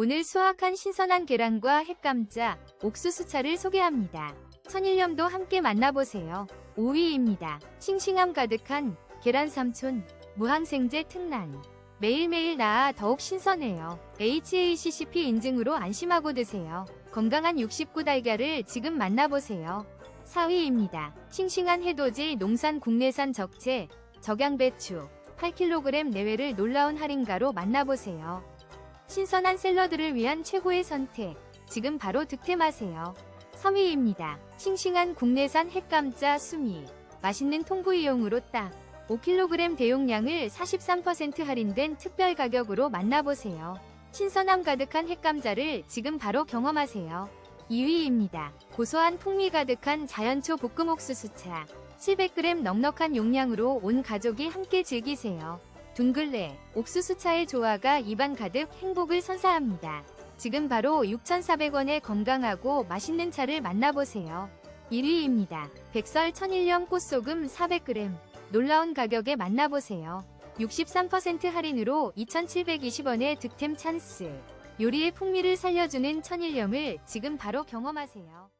오늘 수확한 신선한 계란과 햇감자, 옥수수차를 소개합니다. 천일염도 함께 만나보세요. 5위입니다. 싱싱함 가득한 계란 삼촌, 무항생제 특란. 매일매일 나아 더욱 신선해요. HACCP 인증으로 안심하고 드세요. 건강한 69 달걀을 지금 만나보세요. 4위입니다. 싱싱한 해돋이 농산 국내산 적채, 적양배추 8kg 내외를 놀라운 할인가로 만나보세요. 신선한 샐러드를 위한 최고의 선택. 지금 바로 득템하세요. 3위입니다. 싱싱한 국내산 햇감자 수미. 맛있는 통구이용으로 딱 5kg 대용량을 43% 할인된 특별 가격으로 만나보세요. 신선함 가득한 햇감자를 지금 바로 경험하세요. 2위입니다. 고소한 풍미 가득한 자연초 볶음 옥수수차. 700g 넉넉한 용량으로 온 가족이 함께 즐기세요. 둥글레, 옥수수차의 조화가 입안 가득 행복을 선사합니다. 지금 바로 6,400원의 건강하고 맛있는 차를 만나보세요. 1위입니다. 백설 천일염 꽃소금 400g. 놀라운 가격에 만나보세요. 63% 할인으로 2,720원의 득템 찬스. 요리의 풍미를 살려주는 천일염을 지금 바로 경험하세요.